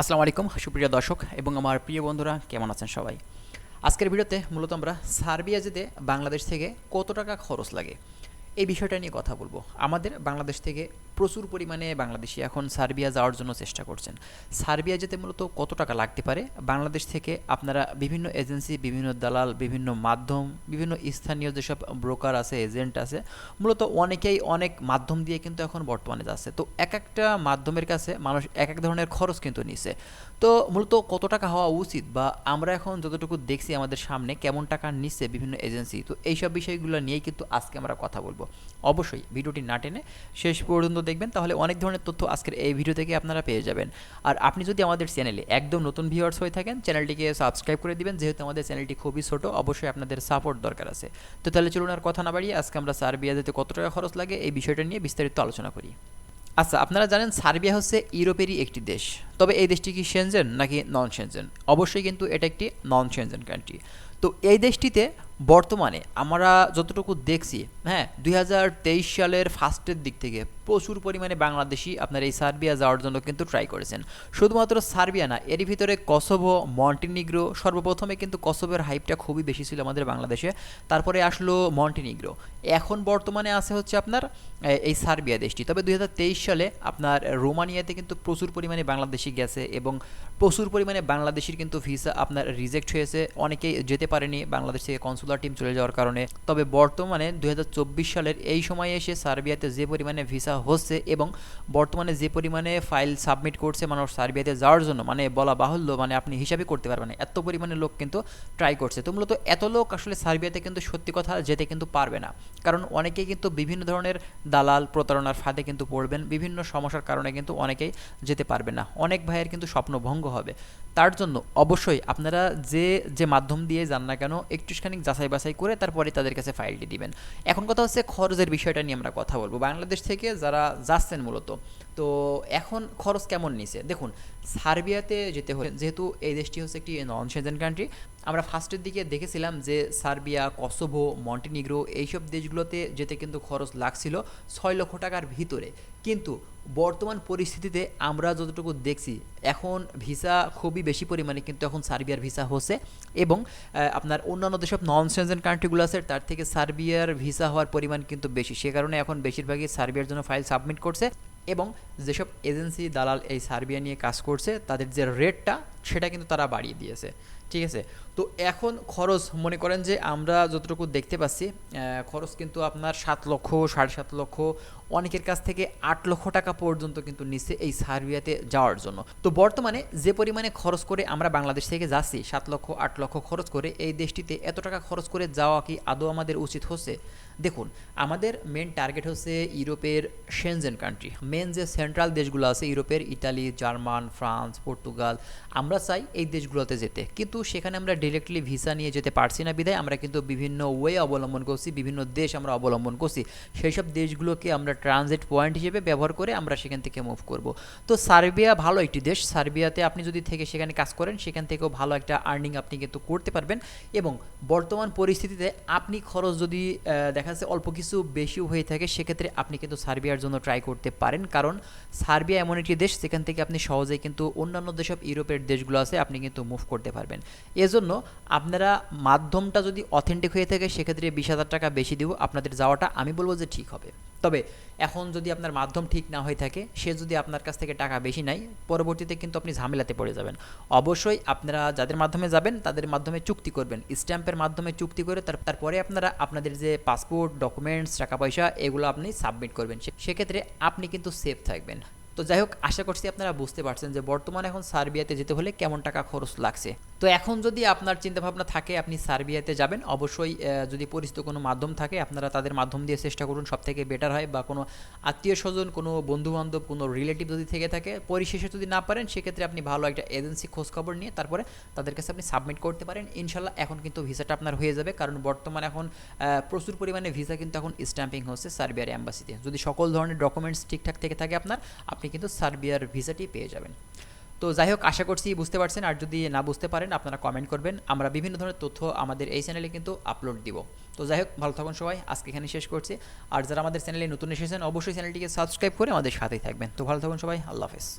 আসসালামু আলাইকুম, সুপ্রিয় দর্শক এবং আমার প্রিয় বন্ধুরা, কেমন আছেন সবাই? আজকের ভিডিওতে মূলত আমরা সার্বিয়া যেতে বাংলাদেশ থেকে কত টাকা খরচ লাগে? এই বিষয়টা নিয়ে কথা বলব। আমাদের বাংলাদেশ থেকে প্রচুর পরিমাণে বাংলাদেশি এখন সার্বিয়া যাওয়ার জন্য চেষ্টা করছেন। সার্বিয়া যেতে মূলত কত টাকা লাগতে পারে? বাংলাদেশ থেকে আপনারা বিভিন্ন এজেন্সি, বিভিন্ন দালাল, বিভিন্ন মাধ্যম, বিভিন্ন স্থানীয় যেসব ব্রোকার আছে, এজেন্ট আছে, মূলত অনেকেই অনেক মাধ্যম দিয়ে কিন্তু এখন বর্তমানে যাচ্ছে। তো এক একটা মাধ্যমের কাছে মানুষ এক এক ধরনের খরচ কিন্তু নিছে তো মূলত কত টাকা হওয়া উচিত বা আমরা এখন যতটুকু দেখছি আমাদের সামনে কেমন টাকা নিচ্ছে বিভিন্ন এজেন্সি? তো এইসব বিষয়গুলো নিয়েই কিন্তু আজকে আমরা কথা বলব। অবশ্যই ভিডিওটি না টেনে শেষ পর্যন্ত দেখবেন, তাহলে অনেক ধরনের তথ্য আজকের এই ভিডিও থেকে আপনারা পেয়ে যাবেন। আর আপনি যদি আমাদের চ্যানেলে একদম নতুন ভিউয়ার্স হয়ে থাকেন, চ্যানেলটিকে সাবস্ক্রাইব করে দিবেন, যেহেতু আমাদের চ্যানেলটি খুবই ছোট, অবশ্যই আপনাদের সাপোর্ট দরকার আছে। তো তাহলে চলুন আর কথা না বাড়িয়ে আজকে আমরা সার্বিয়া যেতে কত টাকা খরচ লাগে এই বিষয়টা নিয়ে বিস্তারিত আলোচনা করি। আচ্ছা আপনারা জানেন সার্বিয়া হচ্ছে ইউরোপেরই একটি দেশ। তবে এই দেশটি কি সেনজেন নাকি নন সেনজেন অবশ্যই কিন্তু এটা একটি নন সেনজেন কান্ট্রি তো এই দেশটিতে বর্তমানে আমরা যতটুকু দেখছি হ্যাঁ দুই হাজার তেইশ সালের ফার্স্টের দিক থেকে প্রচুর পরিমাণে বাংলাদেশি আপনার এই সার্বিয়া যাওয়ার জন্য কিন্তু ট্রাই করেছেন। শুধুমাত্র সার্বিয়া না, এরই ভিতরে কসোভো, মন্টিনিগ্রো, সর্বপ্রথমে কিন্তু কসোভোর হাইপটা খুবই বেশি ছিল আমাদের বাংলাদেশে, তারপরে আসলো মন্টিনিগ্রো। এখন বর্তমানে আছে হচ্ছে আপনার এই সার্বিয়া দেশটি। তবে দুই হাজার তেইশ সালে আপনার রোমানিয়াতে কিন্তু প্রচুর পরিমাণে বাংলাদেশি গেছে এবং প্রচুর পরিমাণে বাংলাদেশির কিন্তু ভিসা আপনার রিজেক্ট হয়েছে। অনেকেই যেতে পারেনি বাংলাদেশ থেকে কনসুলার টিম চলে যাওয়ার কারণে। তবে বর্তমানে দু হাজার চব্বিশ সালের এই সময়ে এসে সার্বিয়াতে যে পরিমাণে ভিসা হচ্ছে এবং বর্তমানে যে পরিমাণে ফাইল সাবমিট করছে মানুষ সার্বিয়াতে যাওয়ার জন্য মানে বলা বাহুল্য মানে আপনি হিসাবে করতে পারবেন না। এত পরিমাণে লোক কিন্তু ট্রাই করছে। তো মূলত এত লোক আসলে সার্বিয়াতে কিন্তু সত্যি কথা যেতে কিন্তু পারবে না। কারণ অনেকেই কিন্তু বিভিন্ন ধরনের দালাল প্রতারণার ফাঁদে কিন্তু পড়বেন, বিভিন্ন সমস্যার কারণে কিন্তু অনেকেই যেতে পারবে না। অনেক ভাইয়ের কিন্তু স্বপ্নভঙ্গ হবে। তার জন্য অবশ্যই আপনারা যে যে মাধ্যম দিয়ে যান না কেন, একটুখানি যাচাই বাছাই করে তারপরে তাদের কাছে ফাইলটি দিবেন। এখন কথা হচ্ছে খরচের বিষয়টা নিয়ে আমরা কথা বলব। বাংলাদেশ থেকে যারা যাচ্ছেন মূলত তো এখন খরচ কেমন নিছে? দেখুন, সার্বিয়াতে যেতে হলে, যেহেতু এই দেশটি হচ্ছে একটি নন সেজেন কান্ট্রি আমরা ফার্স্টের দিকে দেখেছিলাম যে সার্বিয়া, কসোভো, মন্টিনিগ্রো এইসব দেশগুলোতে যেতে কিন্তু খরচ লাগছিল ছয় লক্ষ টাকার ভিতরে। কিন্তু বর্তমান পরিস্থিতিতে আমরা যতটুকু দেখছি, এখন ভিসা খুবই বেশি পরিমাণে কিন্তু এখন সার্বিয়ার ভিসা হচ্ছে এবং আপনার অন্যান্য যেসব নন সেনজেন কান্ট্রিগুলো আছে, তার থেকে সার্বিয়ার ভিসা হওয়ার পরিমাণ কিন্তু বেশি। সে কারণে এখন বেশিরভাগই সার্বিয়ার জন্য ফাইল সাবমিট করছে। এবং যেসব এজেন্সি দালাল এই সার্বিয়া নিয়ে কাজ করছে তাদের যে রেটটা সেটা কিন্তু তারা বাড়িয়ে দিয়েছে। ঠিক আছে? তো এখন খরচ, মনে করেন যে আমরা যতটুকু দেখতে পাচ্ছি খরচ কিন্তু আপনার সাত লক্ষ, সাড়ে সাত লক্ষ, অনেকের কাছ থেকে আট লক্ষ টাকা পর্যন্ত কিন্তু নিচ্ছে এই সার্বিয়াতে যাওয়ার জন্য। তো বর্তমানে যে পরিমাণে খরচ করে আমরা বাংলাদেশ থেকে যাচ্ছি, সাত লক্ষ, আট লক্ষ খরচ করে এই দেশটিতে এত টাকা খরচ করে যাওয়া কি আদৌ আমাদের উচিত হচ্ছে? দেখুন, আমাদের মেন টার্গেট হচ্ছে ইউরোপের সেনজেন কান্ট্রি মেন যে সেন্ট্রাল দেশগুলো আছে, ইউরোপের ইটালি জার্মান, ফ্রান্স, পর্তুগাল, আমরা চাই এই দেশগুলোতে যেতে। কিন্তু সেখানে আমরা ডিরেক্টলি ভিসা নিয়ে যেতে পারছি না বিধায় আমরা কিন্তু বিভিন্ন ওয়ে অবলম্বন করছি, বিভিন্ন দেশ আমরা অবলম্বন করছি। সেই সব দেশগুলোকে আমরা ট্রানজিট পয়েন্ট হিসেবে ব্যবহার করে আমরা সেখান থেকে মুভ করব। তো সার্বিয়া ভালো একটি দেশ। সার্বিয়াতে আপনি যদি থেকে সেখানে কাজ করেন, সেখান থেকেও ভালো একটা আর্নিং আপনি কিন্তু করতে পারবেন। এবং বর্তমান পরিস্থিতিতে আপনি খরচ যদি দেখা যাচ্ছে অল্প কিছু বেশিও হয়ে থাকে, সেক্ষেত্রে আপনি কিন্তু সার্বিয়ার জন্য ট্রাই করতে পারেন। কারণ সার্বিয়া এমন একটি দেশ, সেখান থেকে আপনি সহজেই কিন্তু অন্যান্য যেসব ইউরোপের দেশগুলো আছে, আপনি কিন্তু মুভ করতে পারবেন। এজন্য আপনারা মাধ্যমটা যদি অথেন্টিক হয়ে থাকে, সেক্ষেত্রে বিশ হাজার টাকা বেশি দিব। আপনাদের যাওয়াটা আমি বলব যে ঠিক হবে। তবে এখন যদি আপনার মাধ্যম ঠিক না হয়ে থাকে, সে যদি আপনার কাছ থেকে টাকা বেশি নেয়, পরবর্তীতে কিন্তু আপনি ঝামেলাতে পড়ে যাবেন। অবশ্যই আপনারা যাদের মাধ্যমে যাবেন, তাদের মাধ্যমে চুক্তি করবেন। স্ট্যাম্পের মাধ্যমে চুক্তি করে তারপরে আপনারা আপনাদের যে পাসপোর্ট ডকুমেন্টস টাকা পয়সা, এগুলো আপনি সাবমিট করবেন। সেক্ষেত্রে আপনি কিন্তু সেফ থাকবেন। তো যাই হোক, আশা করছি আপনারা বুঝতে পারছেন যে বর্তমানে এখন সার্বিয়াতে যেতে হলে কেমন টাকা খরচ লাগছে। তো এখন যদি আপনার চিন্তাভাবনা থাকে, আপনি সার্বিয়াতে যাবেন। অবশ্যই যদি পরিচিত কোনো মাধ্যম থাকে, আপনারা তাদের মাধ্যম দিয়ে চেষ্টা করুন সব থেকে বেটার হয়। বা কোনো আত্মীয় স্বজন, কোনো বন্ধুবান্ধব, কোনো রিলেটিভ যদি থেকে থাকে, পরিশেষে যদি না পারেন, সেক্ষেত্রে আপনি ভালো একটা এজেন্সি খোঁজখবর নিয়ে তারপরে তাদের কাছে আপনি সাবমিট করতে পারেন। ইনশাল্লাহ এখন কিন্তু ভিসাটা আপনার হয়ে যাবে, কারণ বর্তমানে এখন প্রচুর পরিমাণে ভিসা কিন্তু এখন স্ট্যাম্পিং হচ্ছে সার্বিয়ার অ্যাম্বাসিতে যদি সকল ধরনের ডকুমেন্টস ঠিকঠাক থেকে থাকে আপনার, আপনি কিন্তু সার্বিয়ার ভিসাটি পেয়ে যাবেন। তো যাই হোক, আশা করছি বুঝতে পারছেন। আর যদি না বুঝতে পারেন, আপনারা কমেন্ট করবেন। আমরা বিভিন্ন ধরনের তথ্য আমাদের এই চ্যানেলে কিন্তু আপলোড দিব। তো যাই হোক, ভালো থাকুন সবাই। আজকে এখানে শেষ করছি। আর যারা আমাদের চ্যানেলে নতুন এসেছেন, অবশ্যই চ্যানেলটিকে সাবস্ক্রাইব করে আমাদের সাথেই থাকবেন। তো ভালো থাকুন সবাই। আল্লাহ হাফেজ।